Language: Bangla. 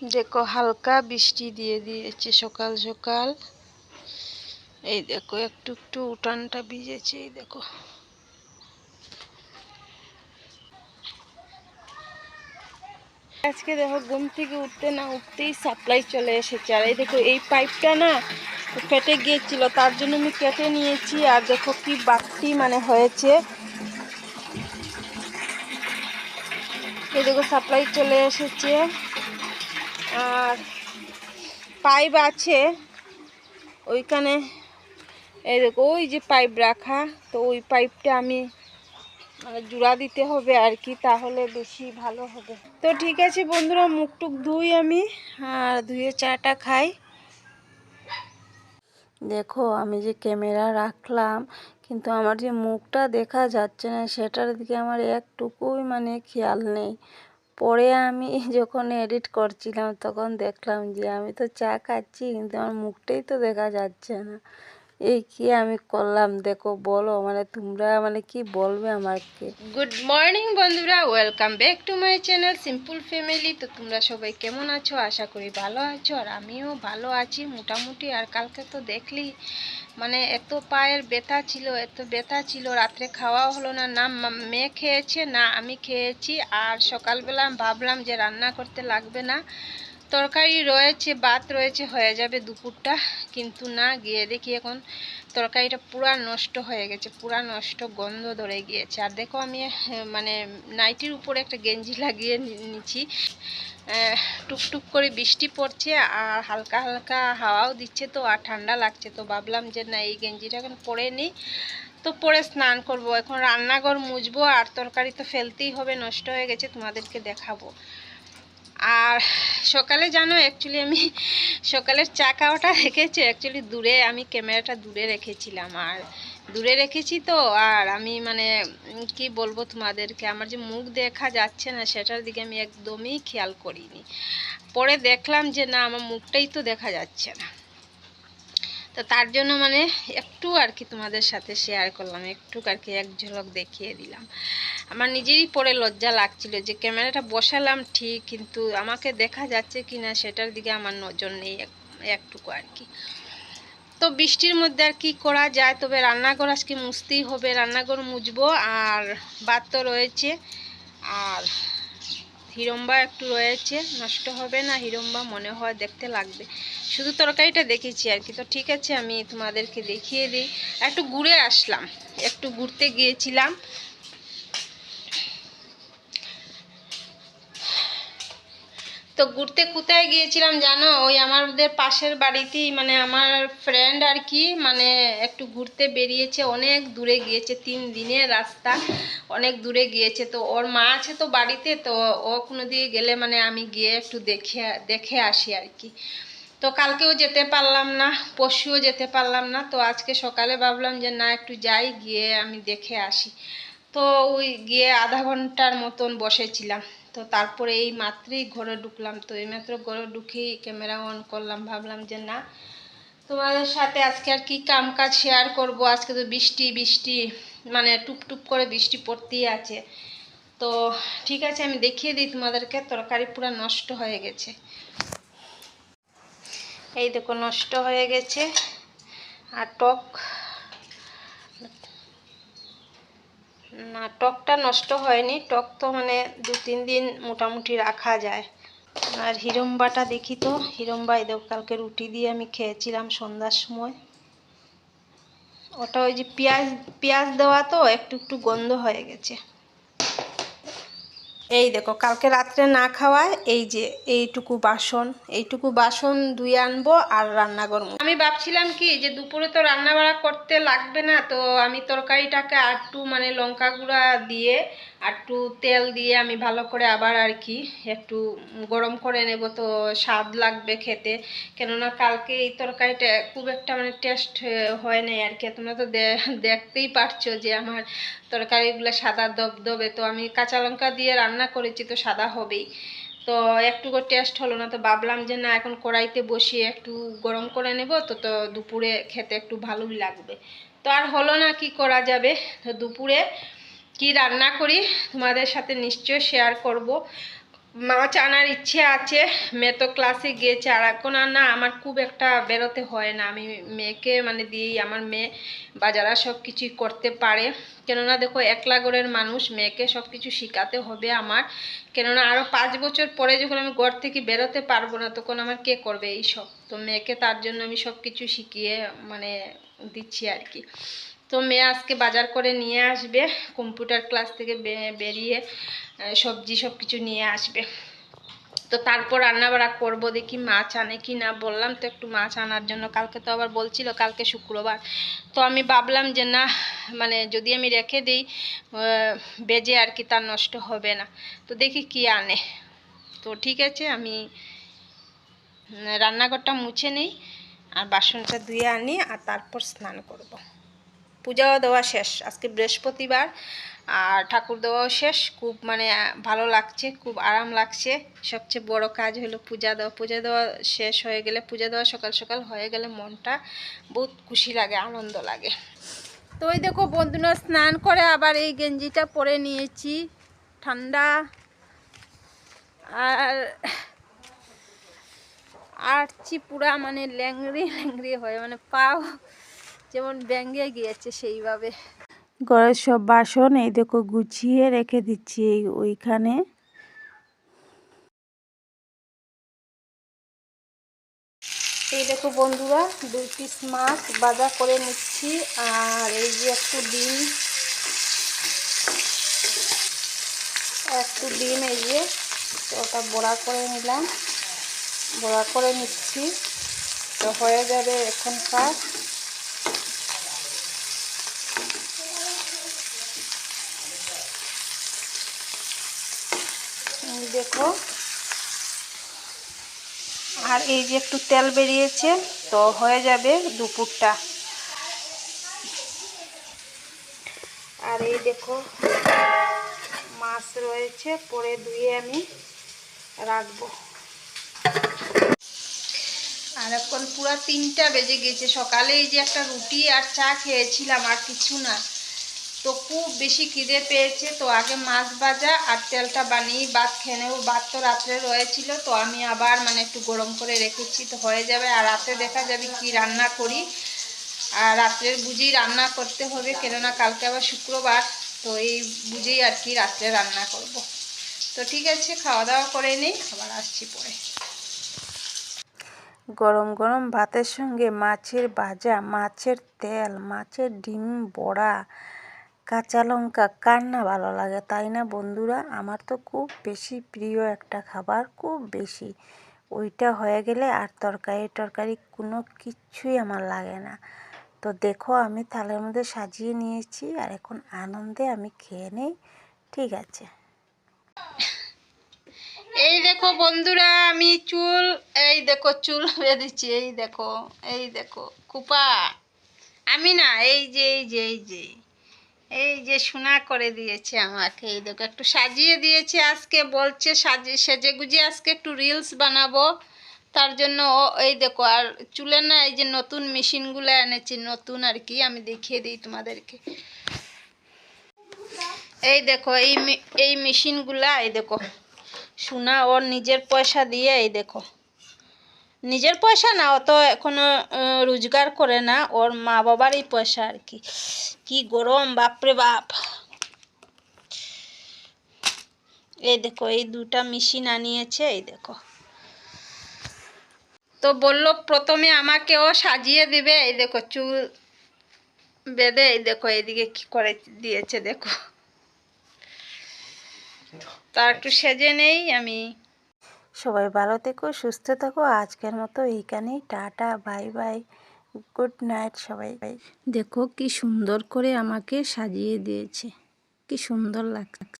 দেখো হালকা বৃষ্টি দিয়ে দিয়েছে সকাল সকাল। এই দেখো, একটু একটু উঠানটা ভিজেছে, এই দেখো। আজকে দেখো ঘুম থেকে উঠতে না উঠতেই সাপ্লাই চলে এসেছে। আর এই দেখো, এই পাইপটা না ফেটে গিয়েছিল, তার জন্য আমি কেটে নিয়েছি। আর দেখো কি বাড়তি মানে হয়েছে। এই দেখো, সাপ্লাই চলে এসেছে। আর পাইপ আছে। ওইখানে দেখো, ওই যে পাইপ রাখা, তো ওই পাইপটা আমি মানে জোড়া দিতে হবে আর কি, তাহলে বেশি ভালো হবে। তো ঠিক আছে বন্ধুরা মুখ টুক ধুই আমি, আর ধুয়ে চাটা খাই। দেখো, আমি যে ক্যামেরা রাখলাম, কিন্তু আমার যে মুখটা দেখা যাচ্ছে না, সেটার দিকে আমার একটুকুই মানে খেয়াল নেই। পরে আমি যখন এডিট করছিলাম তখন দেখলাম যে আমি তো চা খাচ্ছি, কিন্তু আমার মুখটাই তো দেখা যাচ্ছে না। এই কি আমি করলাম? দেখো, বলো মানে তোমরা মানে কি বলবে আমাকে? গুড মর্নিং বন্ধুরা welcome back to my channel simple family তো তোমরা সবাই কেমন আছো? আশা করি ভালো আছো, আর আমিও ভালো আছি মোটামুটি। আর কালকে তো দেখলি মানে এত পায়ের ব্যথা ছিল, এত ব্যথা ছিল, রাত্রে খাওয়াও হলো না না মেয়ে খেয়েছে, না আমি খেয়েছি। আর সকালবেলা ভাবলাম যে রান্না করতে লাগবে না। তরকারি রয়েছে বাত রয়েছে, হয়ে যাবে দুপুরটা। কিন্তু না, গিয়ে দেখি এখন তরকারিটা পুরা নষ্ট হয়ে গেছে, পুরা নষ্ট গন্ধ ধরে গিয়েছে। আর দেখো আমি মানে নাইটির উপরে একটা গেঞ্জি লাগিয়ে নিচ্ছি। টুকটুক করে বৃষ্টি পড়ছে আর হালকা হালকা হাওয়াও দিচ্ছে তো, আর ঠান্ডা লাগছে তো। ভাবলাম যে না, এই গেঞ্জিটা এখন পরে নিই তো পরে স্নান করব। এখন রান্নাঘর মুছবো আর তরকারি তো ফেলতেই হবে, নষ্ট হয়ে গেছে, তোমাদেরকে দেখাবো। আর সকালে জানো অ্যাকচুয়ালি আমি সকালের চা খাওয়াটা রেখেছি অ্যাকচুয়ালি দূরে আমি ক্যামেরাটা দূরে রেখেছিলাম, আর দূরে রেখেছি তো, আর আমি মানে কি বলব তোমাদেরকে, আমার যে মুখ দেখা যাচ্ছে না, সেটার দিকে আমি একদমই খেয়াল করিনি। পরে দেখলাম যে না, আমার মুখটাই তো দেখা যাচ্ছে না। তো তার জন্য মানে একটু আর কি তোমাদের সাথে শেয়ার করলাম একটু আর কি এক ঝলক দেখিয়ে দিলাম। আমার নিজেরই পরে লজ্জা লাগছিল যে ক্যামেরাটা বসালাম ঠিক, কিন্তু আমাকে দেখা যাচ্ছে কি না সেটার দিকে আমার নজর নেই এক- একটুকু আর কি। তো বৃষ্টির মধ্যে আর কি করা যায়, তবে রান্নাঘর আজকে মুছতেই হবে, রান্নাঘর মুছবো আর ভাত তো রয়েছে। আর হিরম্বা একটু রয়েছে, নষ্ট হবে না হিরম্বা, মনে হয় দেখতে লাগবে। শুধু তরকারিটা দেখেছি আর কি। তো ঠিক আছে, আমি তোমাদেরকে দেখিয়ে দিই। একটু ঘুরে আসলাম, একটু ঘুরতে গিয়েছিলাম। তো ঘুরতে কোথায় গিয়েছিলাম জানো? ওই আমাদের পাশের বাড়িতেই মানে আমার ফ্রেন্ড আর কি মানে একটু ঘুরতে বেরিয়েছে, অনেক দূরে গিয়েছে, তিন দিনের রাস্তা। অনেক দূরে গিয়েছে। তো ওর মা আছে তো বাড়িতে, তো ও কোনো দিকে গেলে মানে আমি গিয়ে একটু দেখে দেখে আসি আর কি। তো কালকেও যেতে পারলাম না, পরশুও যেতে পারলাম না। তো আজকে সকালে ভাবলাম যে না, একটু যাই, গিয়ে আমি দেখে আসি। তো ওই গিয়ে আধা ঘণ্টার মতন বসেছিলাম। তো তারপরে এই মাত্রই ঘরে ঢুকলাম। তো এই মাত্র ঘরে ঢুকেই ক্যামেরা অন করলাম, ভাবলাম যে না, তোমাদের সাথে আজকে আর কি কাম কাজ শেয়ার করব। আজকে তো বৃষ্টি বৃষ্টি। মানে টুপটুপ করে বৃষ্টি পড়তেই আছে। তো ঠিক আছে, আমি দেখিয়ে দিই তোমাদেরকে, তরকারি পুরো নষ্ট হয়ে গেছে। এই দেখো, নষ্ট হয়ে গেছে। আর টক, না, টকটা নষ্ট হয়নি। টক তো মানে দু তিন দিন মোটামুটি রাখা যায়। আর হিরম্বাটা দেখি তো, হিরম্বা এই দেখো, কালকে রুটি দিয়ে আমি খেয়েছিলাম সন্ধ্যার সময়। ওটা ওই যে পেঁয়াজ পেঁয়াজ দেওয়া তো একটু একটু গন্ধ হয়ে গেছে। এই দেখো, কালকে রাত্রে না খাওয়ায় এই যে এইটুকু বাসন এইটুকু বাসন ধুয়ে আনব আর রান্না মুছবো। আমি ভাবছিলাম কি যে দুপুরে তো রান্না বাড়া করতে লাগবে না, তো আমি তরকারিটাকে আর একটু মানে লঙ্কা গুঁড়া দিয়ে আর একটু তেল দিয়ে আমি ভালো করে আবার আর কি একটু গরম করে নেব, তো স্বাদ লাগবে খেতে কেননা কালকে এই তরকারিটা খুব একটা মানে টেস্ট হয় নাই আর কি তোমরা তো দেখতেই পারছ যে আমার তরকারিগুলো সাদা দবদবে। তো আমি কাঁচা লঙ্কা দিয়ে রান্না করেছি, তো সাদা হবেই। তো একটুকু টেস্ট হলো না, তো ভাবলাম যে না, এখন কড়াইতে বসিয়ে একটু গরম করে নেব, তো তো দুপুরে খেতে একটু ভালোই লাগবে। তো আর হলো না, কি করা যাবে? তো দুপুরে কি রান্না করি তোমাদের সাথে নিশ্চয় শেয়ার করব। মাছ আনার ইচ্ছে আছে, মেয়ে তো ক্লাসে গিয়েছে, আর এখন আর না, আমার খুব একটা বেরোতে হয় না। আমি মেয়েকে মানে দিয়েই আমার মেয়ে বাজারা সব কিছুই করতে পারে। কেননা দেখো, একলা ঘরের মানুষ, মেয়েকে সব কিছু শেখাতে হবে আমার। কেননা আরও পাঁচ বছর পরে যখন আমি ঘর থেকে বেরোতে পারব না, তখন আমার কে করবে এই সব তো মেয়েকে তার জন্য আমি সব কিছু শিখিয়ে মানে দিচ্ছি আর কি। তো মেয়ে আজকে বাজার করে নিয়ে আসবে, কম্পিউটার ক্লাস থেকে বেরিয়ে সবজি সব কিছু নিয়ে আসবে। তো তারপর রান্নাবাড়া করব, দেখি মাছ আনে কি না, বললাম তো একটু মাছ আনার জন্য, কালকে তো আবার বলছিল, কালকে শুক্রবার। তো আমি ভাবলাম যে না মানে যদি আমি রেখে দিই বেজে আর কি, তার নষ্ট হবে না। তো দেখি কি আনে। তো ঠিক আছে, আমি রান্নাঘরটা মুছে নেই, আর বাসনটা ধুয়ে আনি, আর তারপর স্নান করব। পূজাও দেওয়া শেষ। আজকে বৃহস্পতিবার, আর ঠাকুর দেওয়াও শেষ। খুব মানে ভালো লাগছে, খুব আরাম লাগছে। সবচেয়ে বড় কাজ হলো পূজা দেওয়া। পূজা দেওয়া শেষ হয়ে গেলে, পূজা দেওয়া সকাল সকাল হয়ে গেলে মনটা বহুত খুশি লাগে, আনন্দ লাগে। তো ওই দেখো বন্ধুরা, স্নান করে আবার এই গেঞ্জিটা পরে নিয়েছি। ঠান্ডা। আর আটছি পুরা মানে ল্যাংড়ি ল্যাংড়ি হয়ে মানে পাও যেমন ব্যাঙ্গে গিয়েছে সেইভাবে। ঘরের সব বাসন এই দেখো গুছিয়ে রেখে দিচ্ছি এই ওইখানে। এই দেখো বন্ধুরা দুই পিস মাছ বাজা করে নিচ্ছি আর এই যে একটু ডিম। একটু ডিম এই যে তো ওটা বড়া করে নিলাম। বড়া করে নিচ্ছি তো হয়ে যাবে এখনকার। দেখো। আর এই যে একটু তেল বেরিয়েছে, তো হয়ে যাবে দুপুরটা। আর এই দেখো, মাছ রয়েছে, পরে ধুয়ে আমি রাখব। আর এখন পুরো তিনটা বেজে গেছে। সকালে এই যে একটা রুটি আর চা খেয়েছিলাম, আর কিছু না। তো খুব বেশি খিদে পেয়েছে। তো আগে মাছ ভাজা আর তেলটা বানিয়ে ভাত খেয়ে নেব ভাত তো রাত্রে রয়েছিল। তো আমি আবার মানে একটু গরম করে রেখেছি। তো হয়ে যাবে আর রাতে দেখা যাবে কি রান্না করি। আর রাত্রের বুঝেই রান্না করতে হবে। কেননা কালকে আবার শুক্রবার। তো এই বুঝেই আর কি রাত্রে রান্না করব। তো ঠিক আছে, খাওয়া দাওয়া করে নেই। আবার আসছি পরে। গরম গরম ভাতের সঙ্গে মাছের ভাজা, মাছের তেল, মাছের ডিম বড়া কাঁচা লঙ্কা কার না ভালো লাগে? তাই না বন্ধুরা? আমার তো খুব বেশি প্রিয় একটা খাবার, খুব বেশি। ওইটা হয়ে গেলে আর তরকারি টরকারি কোনো কিচ্ছুই আমার লাগে না। তো দেখো, আমি থালের মধ্যে সাজিয়ে নিয়েছি আর এখন আনন্দে আমি খেয়ে নেই, ঠিক আছে? এই দেখো বন্ধুরা, আমি চুল, এই দেখো চুল হয়ে দিচ্ছি, এই দেখো এই দেখো কুপা আমি না, এই যে এই যে এই যে। এই যে সোনা করে দিয়েছে আমাকে, এই দেখো, একটু সাজিয়ে দিয়েছে আজকে, বলছে সাজিয়ে, সেজে গুজে আজকে একটু রিলস বানাবো। তার জন্য ও, এই দেখো, আর চুলে না এই যে নতুন মেশিনগুলো এনেছি, নতুন আর কি, আমি দেখিয়ে দিই তোমাদেরকে। এই দেখো, এই এই মেশিনগুলা এই দেখো, সোনা ওর নিজের পয়সা দিয়ে, এই দেখো। নিজের পয়সা না, অত এখনও রোজগার করে না। ওর মা বাবারই পয়সা আর কি। কি গরম, বাপরে বাপ। এই দেখো, এই দুটা মেশিন আনিয়েছে, এই দেখো। তো বলল, প্রথমে আমাকেও সাজিয়ে দিবে। এই দেখো, চুল বেঁধে, এই দেখো, এইদিকে কি করে দিয়েছে, দেখো। তার একটু সেজে নেই, আমি সবাই ভালো থেকো, সুস্থ থাকো। আজকের মতো এইখানেই। Tata, bye bye. Good night সবাই। বাই দেখো কি সুন্দর করে আমাকে সাজিয়ে দিয়েছে। কি সুন্দর লাগছে।